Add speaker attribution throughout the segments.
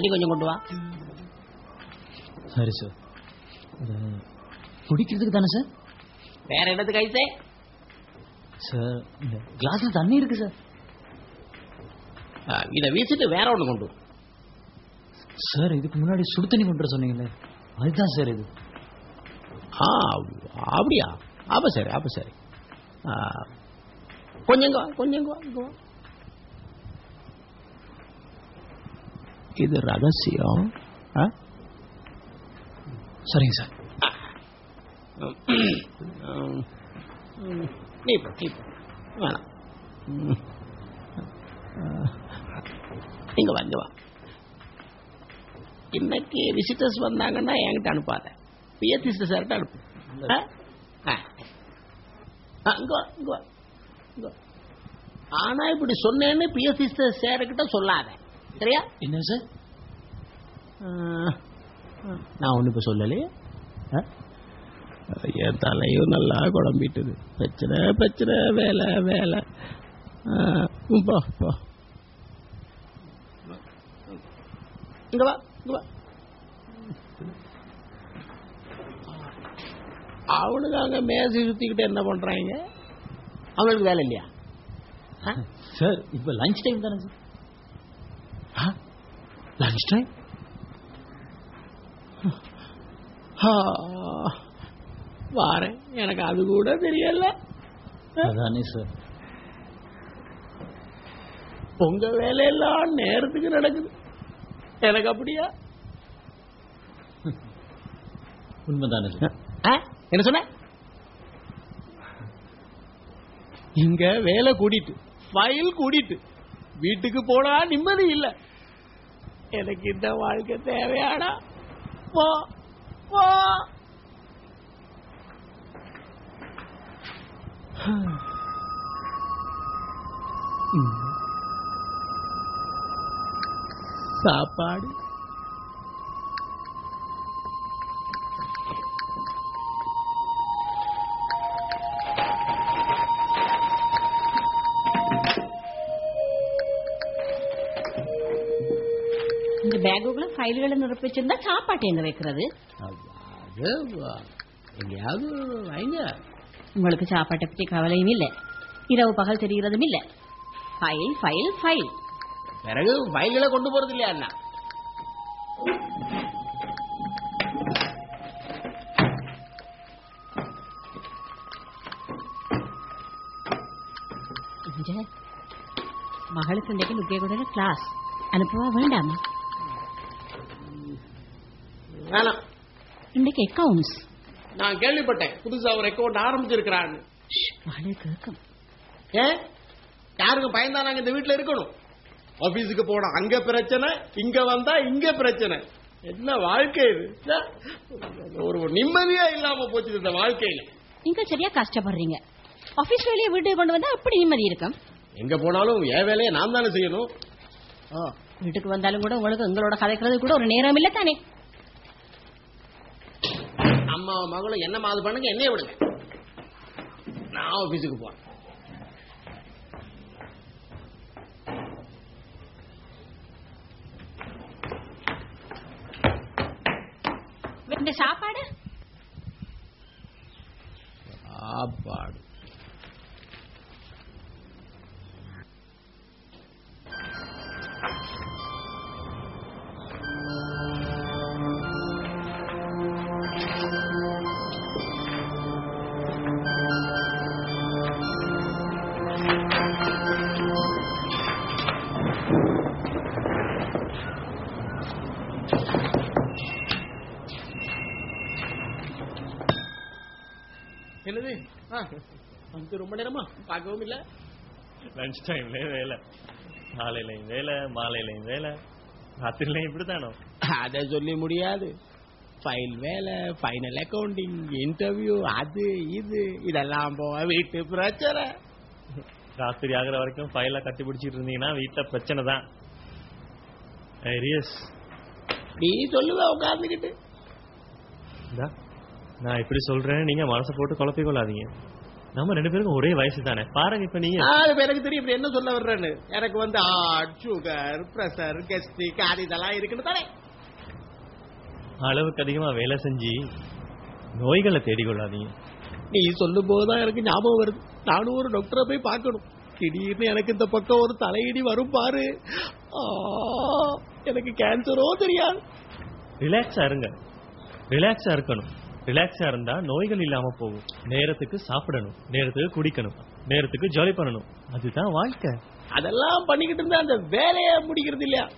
Speaker 1: தண்ணி கொஞ்சம் கொண்டு வா.
Speaker 2: சரி சார் குடிக்கிறதுக்கு தானே சார்
Speaker 1: வேற என்னத்துக்கு ஐசே
Speaker 2: சார் கிளாஸ்ல தண்ணி இருக்கு சார்
Speaker 1: இதை வீசிட்டு வேற ஒண்ணு கொண்டு.
Speaker 2: சார் இதுக்கு முன்னாடி சுடு தண்ணி கொண்டு சொன்னீங்களே அதுதான் சார் இது.
Speaker 1: ஆ அப்படியா? அப்ப சரி அப்ப சரி. கொஞ்சம் கொஞ்சம் இங்க வா, இங்க வா. இது ரகசியம்.
Speaker 2: சரிங்க சார்.
Speaker 1: வேணாம். இங்க வாங்க வா. இன்னைக்கு விசிட்டர்ஸ் வந்தாங்கன்னா என்கிட்ட அனுப்பாத. பிஎஸ்சி சார்கிட்ட அனுப்பு? ஆ. ஆனா இப்படி சொன்னேன்னு பிஎஸ்சி சார்கிட்ட சொல்லாத. சரியா?
Speaker 2: என்ன சார்.
Speaker 1: நான் ஒண்ணு இப்ப சொல்லலையே? என் தலையும் நல்லா குழம்பிட்டுது. பிரச்சனை பிரச்சனை வேலை வேலை. போ போ. இங்க வா இங்க வா. அவனுக்கு அங்க மேசி சுத்திக்கிட்டு என்ன பண்றாங்க? அவனுக்கு வேலை இல்லையா?
Speaker 2: சார் இப்போ லஞ்ச் டைம் தானே சார்.
Speaker 1: ஆ, வாரேன் எனக்கு அது கூட தெரியல.
Speaker 2: அதானே சார்
Speaker 1: உங்க வேலையெல்லாம் நேரத்துக்கு நடக்குது. எனக்கு அப்படியா?
Speaker 2: உண்மைதானே?
Speaker 1: என்ன சொன்ன? இங்க வேலை கூடிட்டு ஃபைல் கூடிட்டு வீட்டுக்கு போனா நிம்மதி இல்ல. எனக்கு இந்த வாழ்க்கை தேவையானா போ போ சாப்பாடு
Speaker 3: இந்த பேக்குக்குள்ள ஃபைல்களை நிரப்பி வச்சிருந்தா சாப்பாட்டு எங்க வைக்கிறது?
Speaker 1: அது எங்கேயாவது வைங்க.
Speaker 3: உங்களுக்கு சாப்பாட்டை பற்றி கவலையும் இல்லை. இரவு பகல் தெரிகிறதும் இல்லை. ஃபைல் ஃபைல் ஃபைல்
Speaker 1: பிறகு ஃபைல்களை கொண்டு போறது இல்லையா அண்ணா
Speaker 3: மகளுக்கு இன்றைக்கு முக்கிய கூட கிளாஸ் அனுப்பவா வேண்டாமா?
Speaker 1: வேணாம்.
Speaker 3: இன்றைக்கு அக்கவுண்ட்ஸ்
Speaker 1: நான் கேள்விப்பட்டேன். புதுசா ஒரு அக்கௌண்ட் ஆரம்பிச்சிருக்கிறான்னு. ஏன் யாருக்கும் பயந்தா நாங்க இந்த வீட்டுல இருக்கணும். ஆபீஸுக்கு போனா அங்க பிரச்சனை இங்க வந்தா இங்க பிரச்சனை. என்ன வாழ்க்கை இது. ஒரு நிம்மதியா இல்லாம போச்சு இந்த வாழ்க்கையில.
Speaker 3: நீங்க சரியா கஷ்டப்படுறீங்க. ஆபீஸ் வேலையை வீட்டுக்கு கொண்டு வந்தா எப்படி நிம்மதி இருக்கும்.
Speaker 1: எங்க போனாலும் என் வேலையை நான் தானே செய்யணும்.
Speaker 3: வீட்டுக்கு வந்தாலும் கூட உங்களுக்கு எங்களோட கதைக்கிறது கூட ஒரு நேரம் இல்லை தானே.
Speaker 1: அம்மா மகளும் என்ன மாதிரி பண்ணுங்க என்னைய விடுங்க. நான் ஆபீஸுக்கு போறேன்.
Speaker 3: இந்த சாப்பாடு?
Speaker 1: சாப்பாடு. வந்து ரொம்ப நேரமா? பார்க்கவும் இல்ல.
Speaker 4: லஞ்ச் டைம்ல வேலை. காலையிலையும் வேலை மாலையிலையும் வேலை. ராத்திரிலையும் இப்படித்தானோ?
Speaker 1: அதை சொல்லி முடியாது. ஃபைல் வேலை ஃபைனல் அக்கவுண்டிங் இன்டர்வியூ அது இது. இதெல்லாம் போக வீட்டு பிரச்சனை.
Speaker 4: ராத்திரி ஆகுற வரைக்கும் ஃபைல கட்டி பிடிச்சிட்டு இருந்தீங்கன்னா வீட்டுல பிரச்சனை தான். ஏரிஸ்
Speaker 1: நீ சொல்லுவ உட்கார்ந்துக்கிட்டு
Speaker 4: இந்தா, நான் இப்படி சொல்றேன். நீங்க மனசை போட்டு குழப்பிக் கொள்ளாதீங்க. நம்ம ரெண்டு பேருக்கும் ஒரே வயசு தானே? பாருங்க இப்ப நீங்க.
Speaker 1: அது எனக்கு தெரியும். இப்படி என்ன சொல்ல வர்றேன்னு. எனக்கு வந்து ஹார்ட் சுகர் பிரஷர் கெஸ்டிக் அது இதெல்லாம் இருக்குன்னு தானே.
Speaker 4: அளவுக்கு அதிகமா வேலை செஞ்சு நோய்களை தேடிக் கொள்ளாதீங்க
Speaker 1: நீ சொல்லும் போதுதான் எனக்கு ஞாபகம் வருது. நானும் ஒரு டாக்டரை போய் பார்க்கணும். திடீர்னு எனக்கு இந்த பக்கம் ஒரு தலையிடி வரும் பாரு. எனக்கு கேன்சரோ தெரியாது.
Speaker 4: ரிலாக்ஸா இருங்க. ரிலாக்ஸா இருக்கணும். ரிலாக்ஸா இருந்தா நோய்கள் இல்லாம போகும். நேரத்துக்கு சாப்பிடணும். நேரத்துக்கு குடிக்கணும். நேரத்துக்கு ஜாலி பண்ணணும். அதுதான் வாழ்க்கை.
Speaker 1: அதெல்லாம் பண்ணிக்கிட்டு இருந்தா அந்த வேலையை முடிக்கிறது இல்லையா?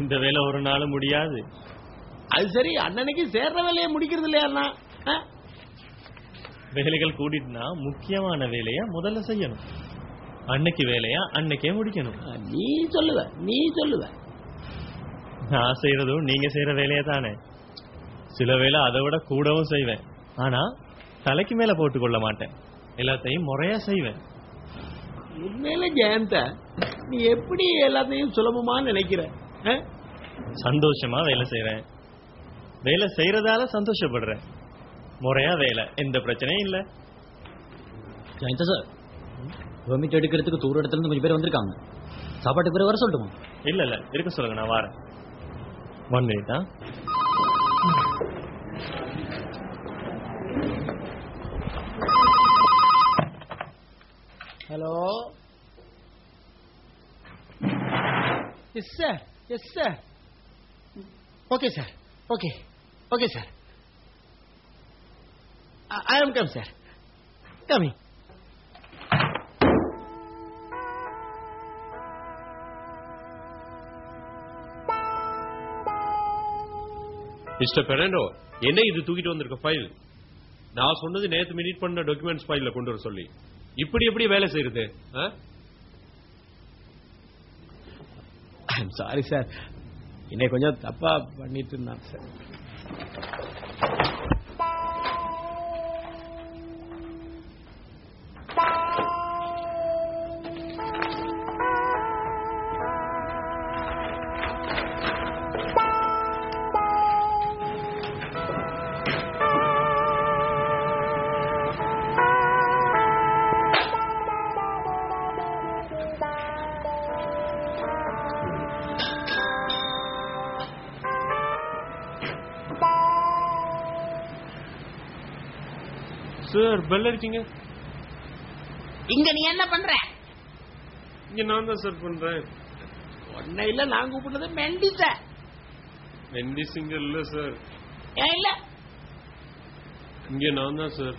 Speaker 4: இந்த வேலை ஒரு நாள் முடியாது.
Speaker 1: அது சரி அண்ணனுக்கு சேர்ற வேலையை முடிக்கிறது இல்லையா?
Speaker 4: வேலைகள் கூடிட்டுனா முக்கியமான வேலைய முதல்ல செய்யணும். அன்னைக்கு வேலையா அன்னைக்கே முடிக்கணும்.
Speaker 1: நீ சொல்லுவ நீ சொல்லுவ.
Speaker 4: நான் செய்யறதும் நீங்க செய்யற வேலையை தானே சில வேளை அதை விட கூடவும் செய்வேன். ஆனா தலைக்கு மேல போட்டுக் கொள்ள மாட்டேன். எல்லாத்தையும் முறையா செய்வேன்.
Speaker 1: உண்மையில ஜெயந்த நீ எப்படி எல்லாத்தையும் சுலபமா நினைக்கிற?
Speaker 4: சந்தோஷமா வேலை செய்யறேன் வேலை செய்யறதால சந்தோஷப்படுறேன். முறையா வேலை எந்த பிரச்சனையும் இல்ல.
Speaker 2: ஜெயந்த சார் பெர்மிட் எடுக்கிறதுக்கு தூர இடத்துல இருந்து கொஞ்சம் பேர் வந்திருக்காங்க. சாப்பாட்டுக்கு பிறகு வர சொல்லட்டுமா?
Speaker 4: இல்ல இல்ல இருக்க சொல்லுங்க நான் வரேன். One minute Hello?
Speaker 1: Yes, sir. Yes, sir. Okay, sir. Okay. Okay, sir. I, I am come, sir. Coming.
Speaker 5: Mister Fernando என்ன இது தூக்கிட்டு வந்திருக்க ஃபைல் நான் சொன்னது நேத்து மினிட் பண்ண டாக்குமெண்ட்ஸ் ஃபைல்ல கொண்டு வர சொல்லி. இப்படி எப்படி வேலை செய்யறது
Speaker 1: சாரி சார் என்னை கொஞ்சம் தப்பா பண்ணிட்டு இருந்தான் சார்
Speaker 5: சார் பெல் அடிச்சீங்க.
Speaker 1: இங்க நீ என்ன பண்ற?
Speaker 5: இங்க நான் தான் சார் பண்றேன்.
Speaker 1: ஒன்ன இல்ல நான் கூப்பிடுறது மெண்டி சார்
Speaker 5: வெண்டி சிங்கர் இல்ல சார்
Speaker 1: ஏன் இல்ல.
Speaker 5: இங்க நான் தான் சார்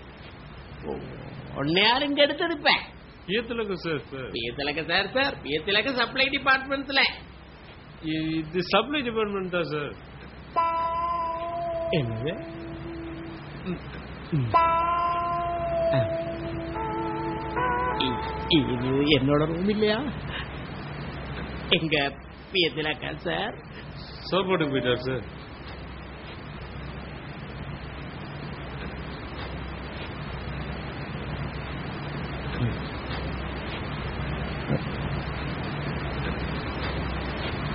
Speaker 1: ஒன்ன யார் இங்க எடுத்திருப்பேன்
Speaker 5: ஏத்துலக சார் சார்
Speaker 1: பிஎத்திலக்க சார் சார் பிஎத்திலக்க சப்ளை டிபார்ட்மெண்ட்ஸ்ல
Speaker 5: இது சப்ளை டிபார்ட்மெண்ட் தான் சார்
Speaker 1: என்னது? இது என்னோட ரூம் இல்லையா எங்க பிஎத்திலக்க சார்
Speaker 5: சாப்பாடு போயிட்டார் சார்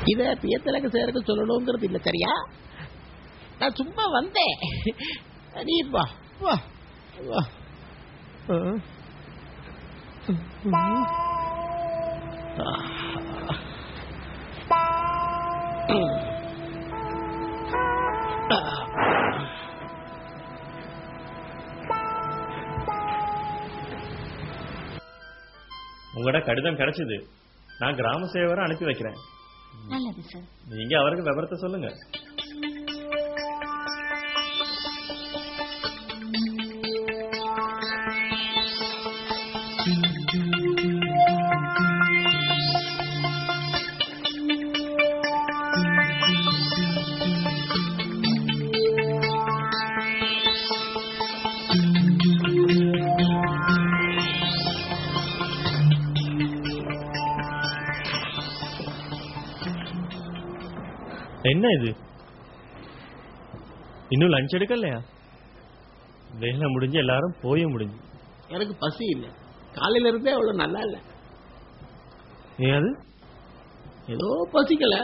Speaker 1: இத பிஎத்திலக்க சாருக்கு சொல்லணுங்கிறது இல்ல சரியா நான் சும்மா வந்தேன் நீ வா வா வா.
Speaker 4: உங்களோட கடிதம் கிடைச்சது. நான் கிராம சேவரை அனுப்பி வைக்கிறேன். நீங்க அவருக்கு விவரத்தை சொல்லுங்க. என்ன இது? இன்னும் லஞ்ச் எடுக்கலையா? வேலை முடிஞ்சு எல்லாரும் போய் முடிஞ்சு.
Speaker 1: எனக்கு பசி இல்லை. காலையில இருந்தே அவ்வளவு நல்லா இல்ல.
Speaker 4: ஏன்
Speaker 1: ஏதோ பசிக்கல.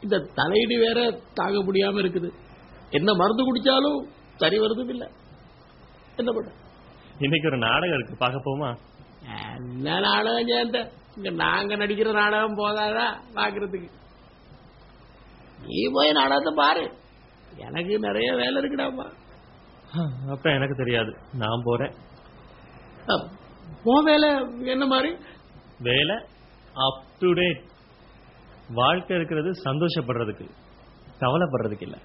Speaker 1: இந்த தலையடி வேற தாங்க முடியாம இருக்குது. என்ன மருந்து குடிச்சாலும் சரி வருதும் இல்ல. என்ன பண்ண?
Speaker 4: இன்னைக்கு ஒரு நாடகம் இருக்கு. பார்க்க போமா?
Speaker 1: என்ன நாடகம் சேர்ந்த இங்க நாங்க நடிக்கிற நாடகம் போதாதா? பாக்குறதுக்கு நீ போய் நாடகத்தை பாரு. எனக்கு நிறைய வேலை இருக்குடாப்பா
Speaker 4: அப்ப எனக்கு தெரியாது. நான் போறேன்.
Speaker 1: உன் வேலை என்ன மாதிரி?
Speaker 4: வேலை அப் டு டேட் வாழ்க்கை இருக்கிறது சந்தோஷப்படுறதுக்கு. கவலைப்படுறதுக்கு இல்ல.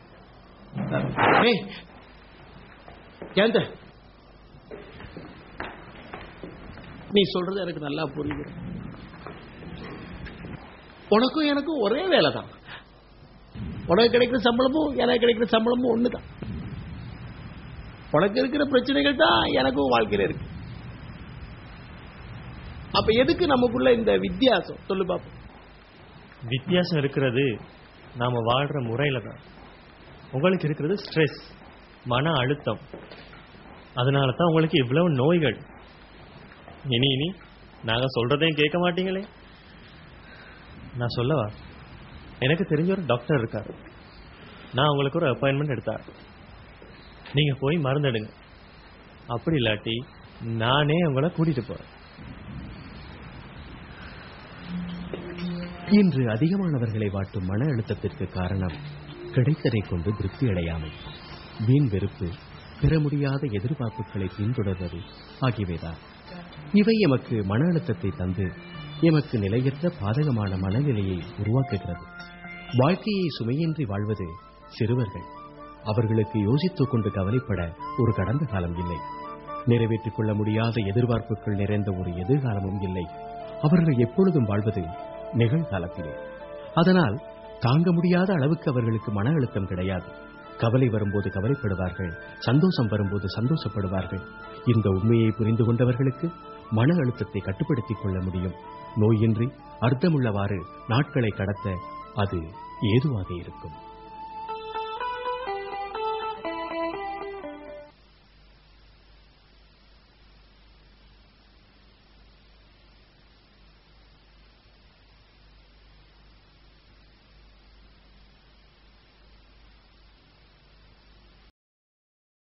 Speaker 1: ஜெயந்த நீ சொல்றது எனக்கு நல்லா புரியுது. உனக்கும் எனக்கும் ஒரே வேலை தான் உனக்கு கிடைக்கிற சம்பளமும் எனக்கு கிடைக்கிற சம்பளமும் ஒண்ணுதான். உனக்கு இருக்கிற பிரச்சனைகள் தான் எனக்கும் வாழ்க்கையில இருக்கு. அப்ப எதுக்கு நமக்குள்ள இந்த வித்தியாசம்? சொல்லு பாப்போம்.
Speaker 4: வித்தியாசம் இருக்கிறது நாம வாழ்ற முறையில தான். உங்களுக்கு இருக்கிறது ஸ்ட்ரெஸ் மன அழுத்தம். அதனால தான் உங்களுக்கு இவ்வளவு நோய்கள். இனி இனி நாங்க சொல்றதையும் கேட்க மாட்டீங்களே? நான் சொல்லவா? எனக்கு தெரிஞ்ச ஒரு டாக்டர் இருக்காரு. நான் உங்களுக்கு ஒரு அப்பாயின்மெண்ட் எடுத்தார். நீங்க போய் மருந்தெடுங்க அப்படி இல்லாட்டி நானே உங்களை கூட்டிட்டு போறேன்.
Speaker 6: இன்று அதிகமானவர்களை வாட்டும் மன அழுத்தத்திற்கு காரணம் கிடைத்ததை கொண்டு திருப்தி அடையாமை வீண் வெறுப்பு பெற முடியாத எதிர்பார்ப்புகளை பின்தொடர்வது ஆகியவைதான். இவை எமக்கு மன அழுத்தத்தை தந்து எமக்கு நிலையற்ற பாதகமான மனநிலையை உருவாக்குகிறது. வாழ்க்கையை சுமையின்றி வாழ்வது சிறுவர்கள். அவர்களுக்கு யோசித்துக் கொண்டு கவலைப்பட ஒரு கடந்த காலம் இல்லை. நிறைவேற்றிக் கொள்ள முடியாத எதிர்பார்ப்புகள் நிறைந்த ஒரு எதிர்காலமும் இல்லை. அவர்கள் எப்பொழுதும் வாழ்வது நிகழ்காலத்திலே. அதனால் தாங்க முடியாத அளவுக்கு அவர்களுக்கு மன அழுத்தம் கிடையாது. கவலை வரும்போது கவலைப்படுவார்கள் சந்தோஷம் வரும்போது சந்தோஷப்படுவார்கள். இந்த உண்மையை புரிந்து கொண்டவர்களுக்கு மன அழுத்தத்தை கட்டுப்படுத்திக் கொள்ள முடியும். நோயின்றி அர்த்தமுள்ளவாறு நாட்களை கடத்த அது ஏதுவாக இருக்கும்?